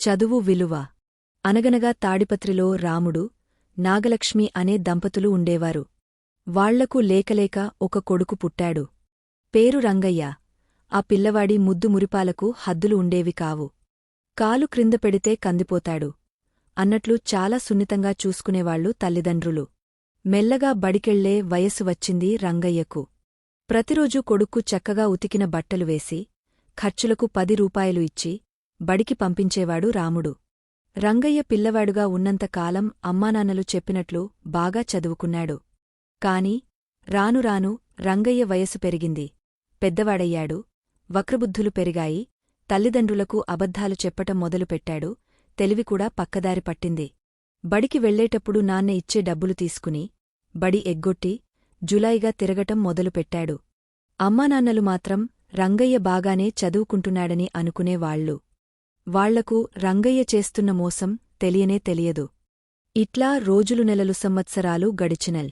చదువు విలువ. అనగనగా తాడిపత్రిలో రాముడు నాగలక్ష్మి అనే దంపతులు ఉండేవారు. వాళ్ళకు లేకలేక ఒక కొడుకు పుట్టాడు. పేరు రంగయ్య. ఆ పిల్లవాడి ముద్దు మురిపాలకు హద్దులు ఉండేవి కావు. కాలు క్రింద పెడితే కందిపోతాడు. అన్నట్లు చాలా సున్నితంగా చూసుకునేవాళ్ళు తల్లిదండ్రులు. మెల్లగా బడికెళ్ళే వయసు వచ్చింది రంగయ్యకు. ప్రతిరోజూ కొడుక్కు చక్కగా ఉతికిన బట్టలు వేసి ఖర్చులకు పది రూపాయలు ఇచ్చి బడికి పంపించేవాడు రాముడు. రంగయ్య పిల్లవాడుగా ఉన్నంతకాలం అమ్మానాన్నలు చెప్పినట్లు బాగా చదువుకున్నాడు. కాని రానురాను రంగయ్య వయసు పెరిగింది. పెద్దవాడయ్యాడు. వక్రబుద్ధులు పెరిగాయి. తల్లిదండ్రులకు అబద్ధాలు చెప్పటం మొదలుపెట్టాడు. తెలివికూడా పక్కదారి పట్టింది. బడికి వెళ్ళేటప్పుడు నాన్న ఇచ్చే డబ్బులు తీసుకుని బడి ఎగ్గొట్టి జులాయిగా తిరగటం మొదలుపెట్టాడు. అమ్మానాన్నలు మాత్రం రంగయ్య బాగానే చదువుకుంటున్నాడని అనుకునేవాళ్ళు వాళ్ళకు రంగయ్య చేస్తున్న మోసం తెలియనే తెలియదు. ఇట్లా రోజులు నెలలు సంవత్సరాలు గడిచినల్.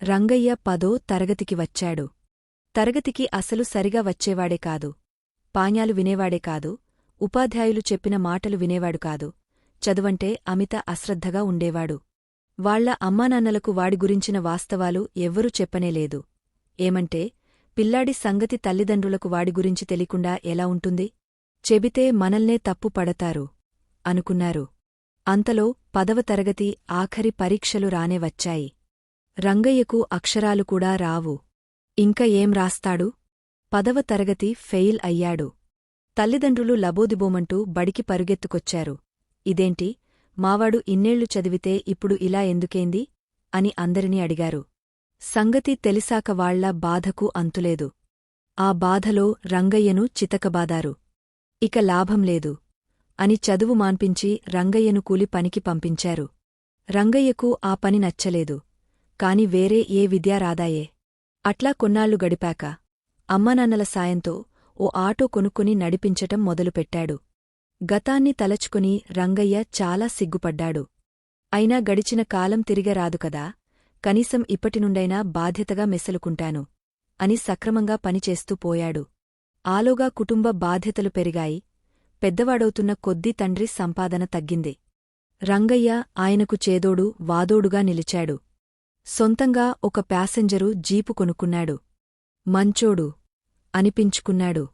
రంగయ్య పదో తరగతికి వచ్చాడు. తరగతికి అసలు సరిగా వచ్చేవాడే కాదు. పాణ్యాలు వినేవాడే కాదు. ఉపాధ్యాయులు చెప్పిన మాటలు వినేవాడు కాదు. చదువంటే అమిత అశ్రద్ధగా ఉండేవాడు. వాళ్ళ అమ్మానాన్నలకు వాడి గురించిన వాస్తవాలు ఎవ్వరూ చెప్పనేలేదు ఏమంటే పిల్లాడి సంగతి తల్లిదండ్రులకు వాడి గురించి తెలియకుండా ఎలా ఉంటుంది? చెబితే మనల్నే తప్పు పడతారు అనుకున్నారు. అంతలో పదవ తరగతి ఆఖరి పరీక్షలు రానే వచ్చాయి. రంగయ్యకు అక్షరాలు కూడా రావు. ఇంక ఏం రాస్తాడు? పదవ తరగతి ఫెయిల్ అయ్యాడు. తల్లిదండ్రులు లబోదిబోమంటూ బడికి పరుగెత్తుకొచ్చారు. ఇదేంటి? మావాడు ఇన్నేళ్ళు చదివితే ఇప్పుడు ఇలా ఎందుకేంది? అని అందరినీ అడిగారు. సంగతి తెలిసాక వాళ్ళ బాధకు అంతులేదు. ఆ బాధలో రంగయ్యను చితకబాదారు. ఇక లాభం లేదు అని చదువు మాన్పించి రంగయ్యను కూలి పనికి పంపించారు. రంగయ్యకు ఆ పని నచ్చలేదు. కాని వేరే ఏ విద్యా రాదాయే. అట్లా కొన్నాళ్ళు గడిపాక అమ్మానాన్నల సాయంతో ఓ ఆటో కొనుక్కుని నడిపించటం మొదలుపెట్టాడు. గతాన్ని తలచుకుని రంగయ్య చాలా సిగ్గుపడ్డాడు. అయినా గడిచిన కాలం తిరిగరాదు కదా కనీసం ఇప్పటినుండైనా బాధ్యతగా మెసలుకుంటాను అని సక్రమంగా పనిచేస్తూ పోయాడు. ఆలోగా కుటుంబ బాధ్యతలు పెరిగాయి. పెద్దవాడవుతున్న కొద్దీ తండ్రి సంపాదన తగ్గింది. రంగయ్య ఆయనకు చేదోడు వాదోడుగా నిలిచాడు. సొంతంగా ఒక ప్యాసెంజరు జీపు కొనుక్కున్నాడు. మంచోడు అనిపించుకున్నాడు.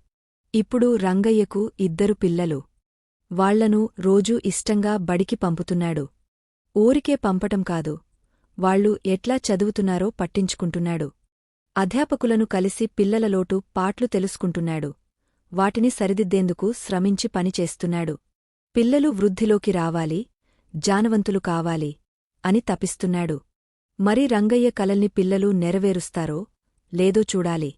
ఇప్పుడు రంగయ్యకు ఇద్దరు పిల్లలు. వాళ్ళను రోజూ ఇష్టంగా బడికి పంపుతున్నాడు. ఊరికే పంపటం కాదు. వాళ్ళు ఎట్లా చదువుతున్నారో పట్టించుకుంటున్నాడు. అధ్యాపకులను కలిసి పిల్లలలోటు పాట్లు తెలుసుకుంటున్నాడు. వాటిని సరిదిద్దేందుకు శ్రమించి పనిచేస్తున్నాడు పిల్లలు వృద్ధిలోకి రావాలి జానవంతులు కావాలి అని తపిస్తున్నాడు. మరి రంగయ్య కలల్ని పిల్లలు నెరవేరుస్తారో లేదో చూడాలి.